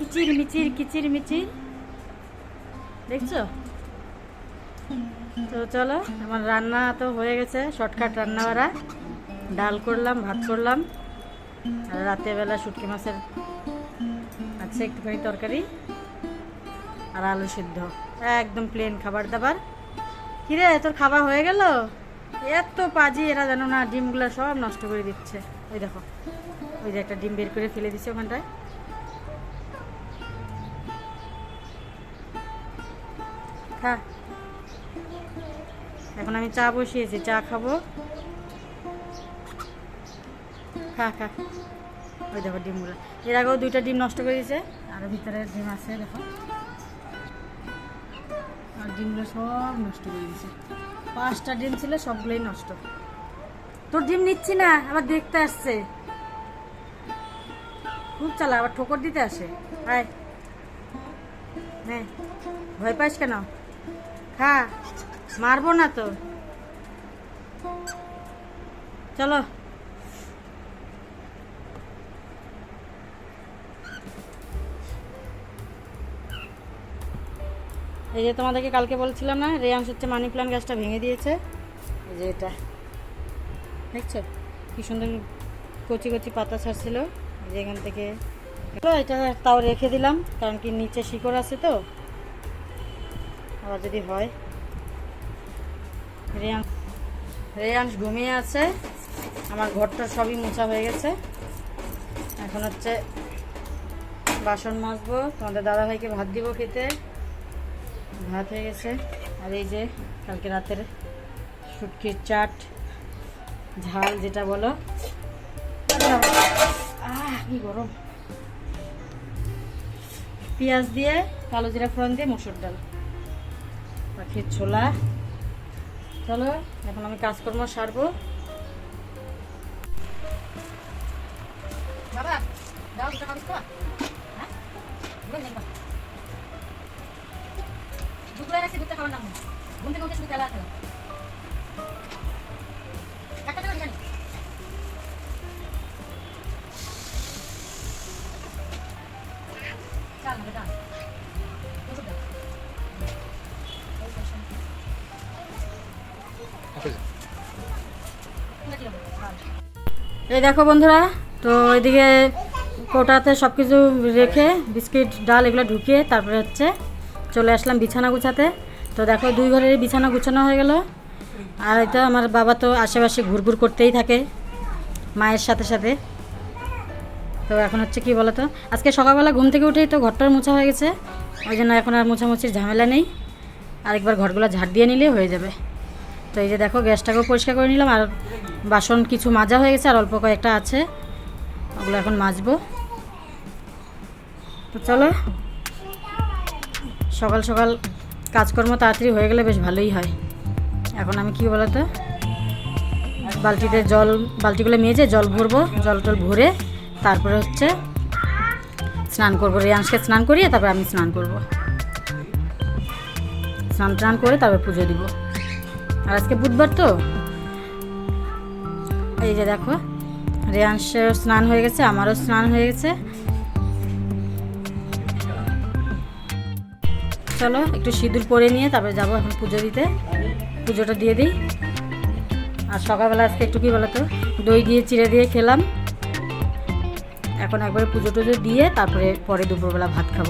কিচির মিচির কিচির মিচির দেখছ তো চলো, আমার রান্না তো হয়ে গেছে শর্টকাট রান্না বাড়া ডাল করলাম, ভাত করলাম। আর রাতেরবেলা শুটকি মাছের আছে একটুখানি তরকারি। আর আলু সিদ্ধ। একদম প্লেন খাবার দাবার। কিরে, তোর খাবার হয়ে গেল? এত পাজি, এরা জানো না ডিমগুলো সব নষ্ট করে দিচ্ছে। ওই দেখো, ওই যে একটা ডিম বের করে ফেলে দিচ্ছে ওখানটায়। খা। এখন আমি চা বসিয়েছি, চা খাব। খা খা। ওই দেখো ডিমগুলো। এর আগেও দুইটা ডিম নষ্ট করে দিয়েছে, আর ভিতরে ডিম আছে, দেখো। আর ডিমগুলো সব নষ্ট করে দিয়েছে। পাঁচটা ডিম ছিল, সবগুলোই নষ্ট। তোর ডিম নিচ্ছি না, আবার দেখতে আসছে। খুব চালা, আবার ঠোকর দিতে আসে। আয়। হ্যাঁ ভয় পাইস কেন? খা, মারবো না তো। চলো। এই যে তোমাদেরকে কালকে বলছিলাম না রেয়াংশ হচ্ছে মানি প্লান্ট গাছটা ভেঙে দিয়েছে। এই যে এটা। দেখছ? কি সুন্দর কচি কচি পাতা ছাড়ছিল। এই যে এখান থেকে। এটা তাও রেখে দিলাম, কারণ কি নিচে শিকড় আছে তো। আবার যদি হয়। রেয়াংশ রেয়াংশ ঘুমিয়ে আছে। আমার ঘরটা সবই মোছা হয়ে গেছে। এখন হচ্ছে বাসন মাজবো। তোমাদের দাদাভাইকে ভাত দিব খেতে। ভাত হয়ে গেছে। আর এই যে কালকে রাতের শুটকির চাট, ঝাল যেটা বলো। কি গরম। পেঁয়াজ দিয়ে, কালো জিরা ফোড়ন দিয়ে, মসুর ডাল। পাখির ছোলা। চলো, এখন আমি কাজকর্ম সারবো। বাবা হ্যাঁ? দুপুরে রাখছি দুধটা খাওয়ার নাম ঘুম থেকে উঠে শুধু খেলা আছে এই দেখো বন্ধুরা, তো এদিকে কোটাতে সব কিছু রেখে বিস্কিট, ডাল এগুলো ঢুকিয়ে তারপরে হচ্ছে চলে আসলাম বিছানা গুছাতে। তো দেখো দুই ঘরের বিছানা গুছানো হয়ে গেল। আর এটা আমার বাবা তো আশেপাশে ঘুরঘুর করতেই থাকে, মায়ের সাথে সাথে। তো এখন হচ্ছে কি বলতো, আজকে সকালবেলা ঘুম থেকে উঠেই তো ঘরটার মোছা হয়ে গেছে, ওই জন্য এখন আর মোছামুছির ঝামেলা নেই। আরেকবার ঘরগুলো ঝাড় দিয়ে নিলে হয়ে যাবে। তো এই যে দেখো, গ্যাসটাকেও পরিষ্কার করে নিলাম, আর বাসন কিছু মাজা হয়ে গেছে, আর অল্প কয়েকটা আছে। ওগুলো এখন মাজবো। তো চলো, সকাল সকাল কাজকর্ম তাড়াতাড়ি হয়ে গেলে বেশ ভালোই হয়। এখন আমি কি বলতো, বালতিতে জল, বালতিগুলো মেজে জল ভরবো, জল টল ভরে তারপরে হচ্ছে স্নান করব। রেয়াংশকে স্নান করিয়ে তারপর আমি স্নান করব। স্নান টান করে তারপর পুজো দিব। আর আজকে বুধবার তো? এই যে দেখো রেয়াংশের স্নান হয়ে গেছে, আমারও স্নান হয়ে গেছে। চলো, একটু সিঁদুর পরে নিয়ে তারপরে যাব এখন পুজো দিতে। পুজোটা দিয়ে দিই। আর সকালবেলা আজকে একটু কি বলতো, দই দিয়ে, চিড়ে দিয়ে খেলাম। এখন একবারে পুজো টুজো দিয়ে তারপরে পরে দুপুরবেলা ভাত খাব।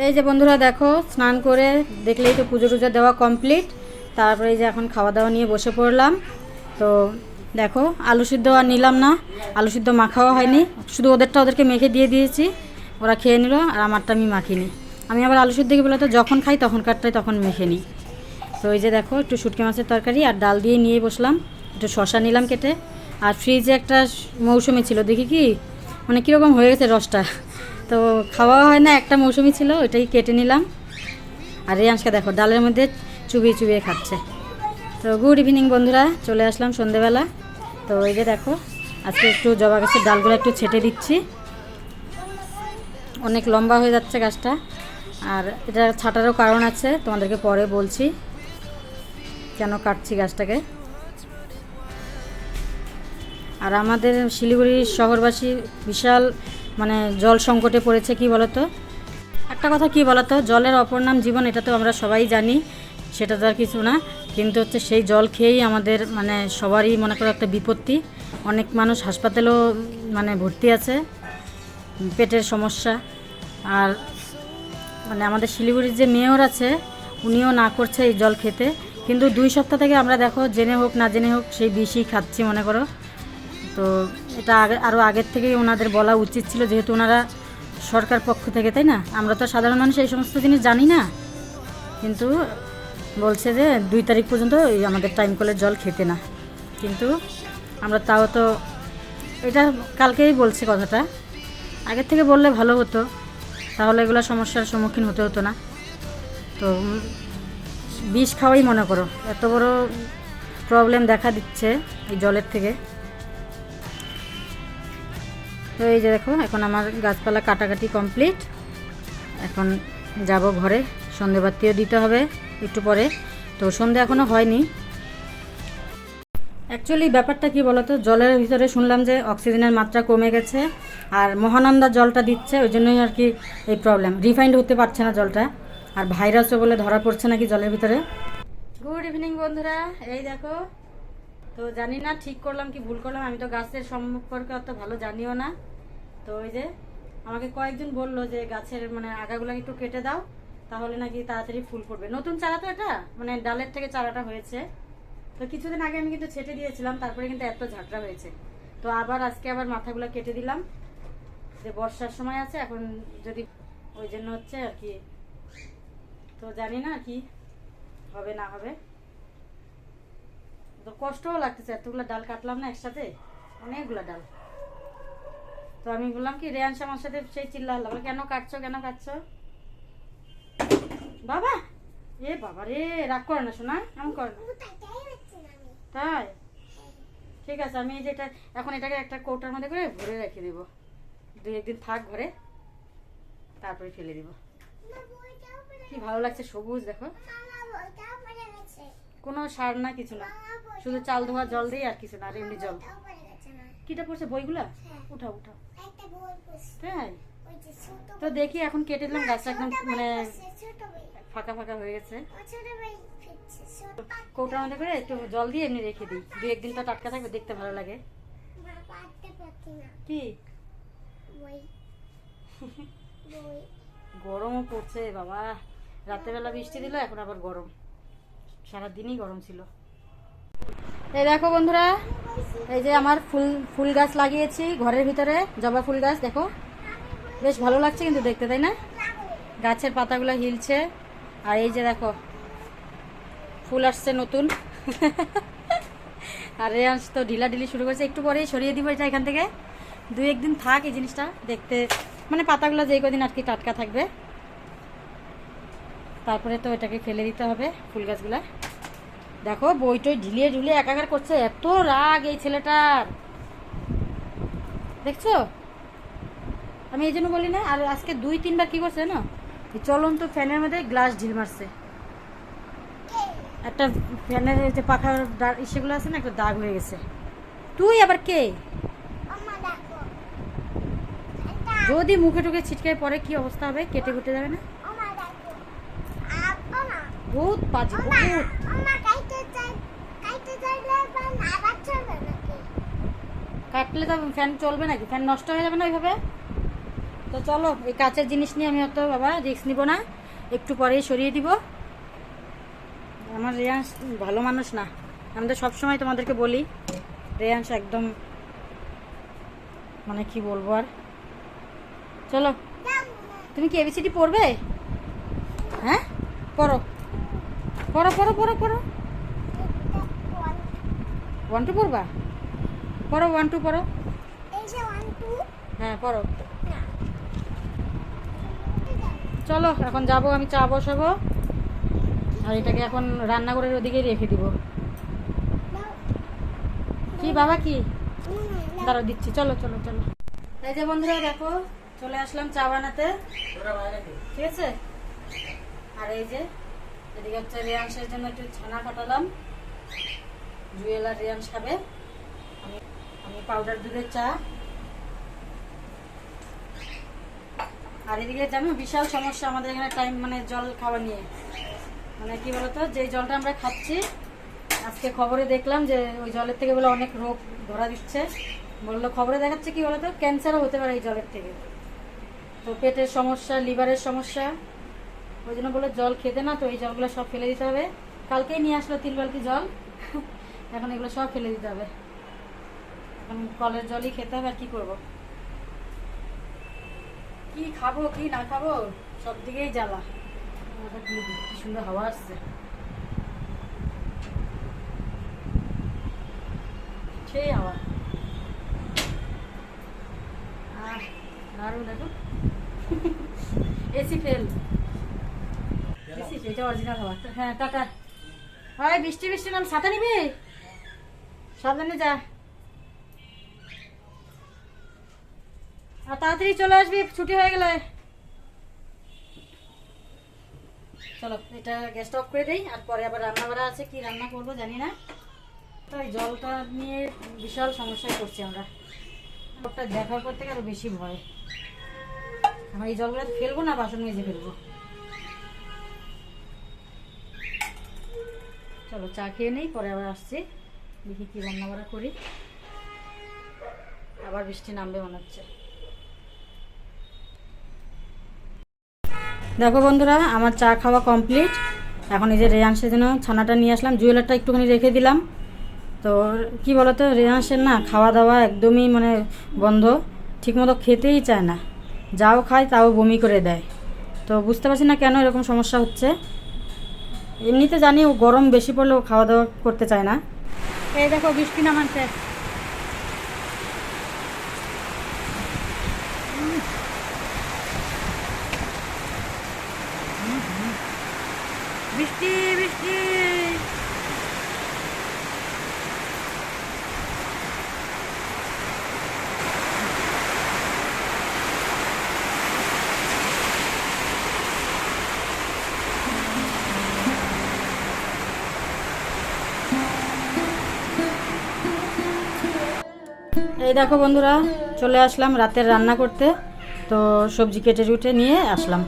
এই যে বন্ধুরা দেখো, স্নান করে দেখলেই তো পুজো টুজো দেওয়া কমপ্লিট তারপরে এই যে এখন খাওয়া দাওয়া নিয়ে বসে পড়লাম। তো দেখো, আলু সিদ্ধ আর নিলাম না। আলু সিদ্ধ মাখাও হয়নি। শুধু ওদেরটা ওদেরকে মেখে দিয়ে দিয়েছি। ওরা খেয়ে নিল, আর আমারটা আমি মাখিনি। আমি আবার আলু সিদ্ধ কি বলতো যখন খাই তখনকারটাই তখন মেখে নিই। তো এই যে দেখো, একটু শুটকি মাছের তরকারি আর ডাল দিয়ে নিয়ে বসলাম। একটু শশা নিলাম কেটে। আর ফ্রিজে একটা মৌসুমি ছিল, দেখি কি? মানে কীরকম হয়ে গেছে রসটা। তো খাওয়া হয় না, একটা মৌসুমি ছিল, ওইটাই কেটে নিলাম। আর রেয়াংশকে দেখো, ডালের মধ্যে চুবিয়ে চুবিয়ে খাচ্ছে। তো গুড ইভিনিং বন্ধুরা, চলে আসলাম সন্ধেবেলা। তো এই যে দেখো, আজকে একটু জবা গাছের ডালগুলো একটু ছেটে দিচ্ছি। অনেক লম্বা হয়ে যাচ্ছে গাছটা। আর এটা ছাটারও কারণ আছে, তোমাদেরকে পরে বলছি কেন কাটছি গাছটাকে। আর আমাদের শিলিগুড়ির শহরবাসী বিশাল মানে জল সংকটে পড়েছে কি বলতো? একটা কথা কি বলতো? জলের অপর নাম জীবন, এটা তো আমরা সবাই জানি, সেটা তো আর কিছু না। কিন্তু হচ্ছে সেই জল খেয়েই আমাদের মানে সবারই মনে করো একটা বিপত্তি। অনেক মানুষ হাসপাতালেও মানে ভর্তি আছে, পেটের সমস্যা। আর মানে আমাদের শিলিগুড়ির যে মেয়র আছে, উনিও না করছে এই জল খেতে। কিন্তু দুই সপ্তাহ থেকে আমরা দেখো, জেনে হোক না জেনে হোক, সেই বিষই খাচ্ছি মনে করো। তো এটা আগে আরও আগের থেকেই ওনাদের বলা উচিত ছিল, যেহেতু ওনারা সরকার পক্ষ থেকে, তাই না? আমরা তো সাধারণ মানুষ, এই সমস্ত জিনিস জানি না। কিন্তু বলছে যে দুই তারিখ পর্যন্ত এই আমাদের টাইম কলের জল খেতে না। কিন্তু আমরা তাও তো, এটা কালকেই বলছে কথাটা। আগের থেকে বললে ভালো হতো, তাহলে এগুলো সমস্যার সম্মুখীন হতে হতো না। তো বিষ খাওয়াই মনে করো, এত বড় প্রবলেম দেখা দিচ্ছে এই জলের থেকে। তো এই যে দেখো এখন আমার গাছপালা কাটাকাটি কমপ্লিট। এখন যাব ঘরে সন্ধেবাতিও দিতে হবে একটু পরে। তো সন্ধে এখনও হয়নি। অ্যাকচুয়ালি ব্যাপারটা কি বলতো, জলের ভিতরে শুনলাম যে অক্সিজেনের মাত্রা কমে গেছে, আর মহানন্দা জলটা দিচ্ছে, ওই জন্যই আর কি এই প্রবলেম রিফাইন্ড হতে পারছে না জলটা, আর ভাইরাসও বলে ধরা পড়ছে নাকি জলের ভিতরে। গুড ইভিনিং বন্ধুরা। এই দেখো, তো জানি না ঠিক করলাম কি ভুল করলাম, আমি তো গাছের সম্পর্কে অত ভালো জানিও না। তো ওই যে আমাকে কয়েকজন বলল যে গাছের মানে আগাগুলো একটু কেটে দাও, তাহলে নাকি তাড়াতাড়ি ফুল পড়বে নতুন চারা তো এটা মানে ডালের থেকে চারাটা হয়েছে। তো কিছুদিন আগে আমি কিন্তু ছেটে দিয়েছিলাম, তারপরে কিন্তু এত ঝাঁকড়া হয়েছে। তো আবার আজকে আবার মাথাগুলো কেটে দিলাম। যে বর্ষার সময় আছে, এখন যদি ওই জন্য হচ্ছে আর কি। তো জানি না কি হবে, না হবে। তো কষ্টও লাগতেছে, এতগুলো ডাল কাটলাম না একসাথে, অনেকগুলো ডাল। তো আমি বললাম কি রেয়াংশ আমার সাথে সেই চিল্লা হলো কেন কাটছো কেন কাটছো? বাবা এ বাবা রে রাগ করে না শোনা এমন করে না। তাই ঠিক আছে আমি এই যেটা এখন এটাকে একটা কৌটার মধ্যে করে ভরে রেখে দেব। দুই একদিন থাক ঘরে তারপরে ফেলে দিব। কি ভালো লাগছে সবুজ দেখো। কোনো সার না কিছু না। শুধু চাল ধোয়া জল দিই আর কিছু না আর এমনি জল। কিটা পড়ছে বইগুলা? উঠাও উঠাও। তাই? তো দেখি এখন কেটে দিলাম গাছটা একদম মানে ফাঁকা ফাঁকা হয়ে গেছে। কৌটার মধ্যে করে একটু জল দিয়ে এমনি রেখে দিই। দু একদিন তো টাটকা থাকবে দেখতে ভালো লাগে। কি? গরমও পড়ছে বাবা। রাতেরবেলা বৃষ্টি দিল এখন আবার গরম। সারাদিনই গরম ছিল। এই দেখো বন্ধুরা, এই যে আমার ফুল ফুল গাছ লাগিয়েছি ঘরের ভিতরে, জবা ফুল গাছ, দেখো। বেশ ভালো লাগছে কিন্তু দেখতে, তাই না? গাছের পাতাগুলো হিলছে, আর এই যে দেখো, ফুল আসছে নতুন। আর রেয়াংশ তো ঢিলা ঢিলি শুরু করেছে, একটু পরেই সরিয়ে দিব এটা এখান থেকে। দুই একদিন থাক এই জিনিসটা, দেখতে মানে পাতাগুলো যেই কদিন আর কি টাটকা থাকবে। তারপরে তো এটাকে ফেলে দিতে হবে ফুল গাছগুলা। দেখো বইটই ঢিলিয়ে ঢুলিয়ে একাকার করছে। এত রাগ এই ছেলেটার। দেখছ? আমি এই জন্য বলি না আর আজকে দুই তিনবার কি করছে না চলন্ত ফ্যানের মধ্যে গ্লাস ঢিল মারছে। একটা ফ্যানের যে পাখার সেগুলো আছে না একটা দাগ হয়ে গেছে। তুই আবার কে? যদি মুখে টুকে ছিটকায় পরে কি অবস্থা হবে? কেটে কুটে যাবে না? বহুত বাজে বহুত কাটলে তো ফ্যান চলবে নাকি? ফ্যান নষ্ট হয়ে যাবে না ওইভাবে? তো চলো, এই কাঁচের জিনিস নিয়ে আমি অত বাবা রিস্ক নিব না। একটু পরেই সরিয়ে দিব। আমার রেয়াংশ ভালো মানুষ না। আমি তো সবসময় তোমাদেরকে বলি, রেয়াংশ একদম মানে কি বলব আর? চলো। তুমি কি এবিসিডি পড়বে? হ্যাঁ? পড়ো। পড়ো পড়ো পড়ো পড়ো। ওয়ান টু পড়বা? পড়ো ওয়ান টু পড়ো। হ্যাঁ পড়ো। চলো এখন যাব আমি চা বসাবো। আর এটাকে এখন রান্নাঘরের ওদিকে রেখে দিব। কি বাবা কি? দাঁড়া দিচ্ছি। চলো চলো চলো। এই যে বন্ধুরা দেখো চলে আসলাম চা বানাতে। ঠিক আছে? আর এই যে এদিকে হচ্ছে রিয়াংশের জন্য একটু ছানা কাটালাম। জুয়েল আর রিয়াংশ খাবে। পাউডার দুধের চা। আর এদিকে জানো, বিশাল সমস্যা আমাদের এখানে টাইম মানে জল খাওয়া নিয়ে। মানে কি বলতো যে জলটা আমরা খাচ্ছি, আজকে খবরে দেখলাম যে ওই জলের থেকে বলে অনেক রোগ ধরা দিচ্ছে। বলল, খবরে দেখাচ্ছে কি বলতো ক্যান্সারও হতে পারে এই জলের থেকে। তো পেটের সমস্যা, লিভারের সমস্যা, ওই জন্য বলে জল খেতে না, তো এই জলগুলো সব ফেলে দিতে হবে। কালকেই নিয়ে আসলো তিন বালতি জল। এখন এগুলো সব ফেলে দিতে হবে। এখন কলের জলই খেতে হবে, আর কি করব? কি খাব, কি না খাব, সব দিকেই জ্বালা। কি সুন্দর হাওয়া আসছে। সেই হাওয়া। দারুণ, দেখো। AC fail. এসি এটা অরিজিনাল হাওয়া। হ্যাঁ টাটা। হয় বৃষ্টি বৃষ্টি নাম ছাতা নিবি? সাবধানে যা। তাড়াতাড়ি চলে আসবি, ছুটি হয়ে গেলে। চলো, এটা গ্যাসটা অফ করে দিই, আর পরে আবার রান্না করা আছে, কি রান্না করব জানি না। তো এই জলটা নিয়ে বিশাল সমস্যায় পড়ছি আমরা। জলটা দেখার পর থেকে আরও বেশি ভয়। আমরা এই জলগুলো ফেলব না, বাসন মেজে ফেলব। চলো, চা খেয়ে নেই, পরে আবার আসছি। দেখি কি রান্না বান্না করি। আবার বৃষ্টি নামবে মনে হচ্ছে। দেখো বন্ধুরা, আমার চা খাওয়া কমপ্লিট এখন এই যে রেয়াংসের জন্য ছানাটা নিয়ে আসলাম, জুয়েলারটা একটুখানি রেখে দিলাম। তো কি বলতো রেয়াংসের না খাওয়া দাওয়া একদমই মানে বন্ধ, ঠিকমতো খেতেই চায় না। যাও খায়, তাও বমি করে দেয়। তো বুঝতে পারছি না কেন এরকম সমস্যা হচ্ছে। এমনিতে জানি ও গরম বেশি পড়লে ও খাওয়া দাওয়া করতে চায় না। এই দেখো, বৃষ্টি নামাচ্ছে। এই দেখো বন্ধুরা, চলে আসলাম রাতের রান্না করতে। তো সবজি কেটে রুটে নিয়ে আসলাম।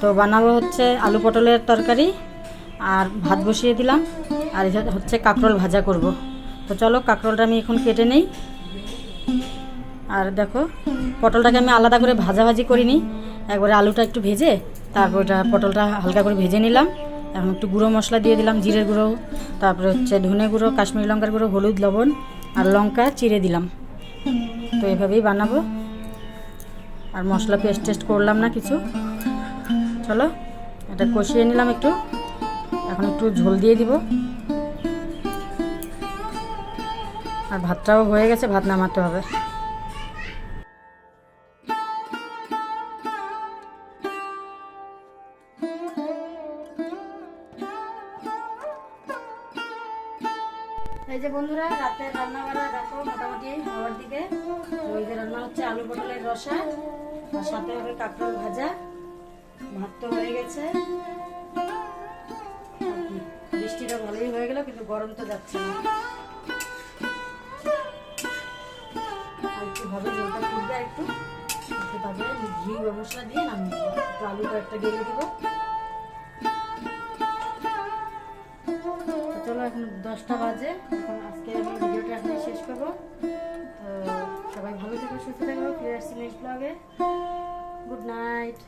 তো বানাবো হচ্ছে আলু পটলের তরকারি আর ভাত বসিয়ে দিলাম। আর হচ্ছে কাঁকরোল ভাজা করব। তো চলো কাঁকরোলটা আমি এখন কেটে নেই। আর দেখো, পটলটাকে আমি আলাদা করে ভাজাভাজি করিনি। একবারে আলুটা একটু ভেজে, তারপর ওটা পটলটা হালকা করে ভেজে নিলাম। এখন একটু গুঁড়ো মশলা দিয়ে দিলাম, জিরের গুঁড়ো। তারপরে হচ্ছে ধনে গুঁড়ো, কাশ্মীরি লঙ্কার গুঁড়ো, হলুদ, লবণ আর লঙ্কা চিড়ে দিলাম। তো এভাবেই বানাবো। আর মশলা পেস্ট টেস্ট করলাম না কিছু। চলো, এটা কষিয়ে নিলাম একটু। এখন একটু ঝোল দিয়ে দিব। আর ভাতটাও হয়ে গেছে, ভাত নামাতে হবে। মোটামুটি হওয়ার দিকে। ওই রান্না হচ্ছে আলু পটলের রসা সাথে হবে কাঁকড়াল ভাজা। ভাত তো হয়ে গেছে। বৃষ্টিটা ভালোই হয়ে গেল, কিন্তু গরম তো যাচ্ছে না। একটু হবে জলটা ফুটবে একটু। তারপরে ঘি মশলা দিয়ে নামিয়ে দেবো। একটু আলু গেলে দিব। এখন দশটা বাজে। এখন আজকে আমি ভিডিওটা এখানে শেষ করব। তো সবাই ভালো থাকবে সুস্থ থাকব ফিরে আসছি নেক্সট ব্লগে গুড নাইট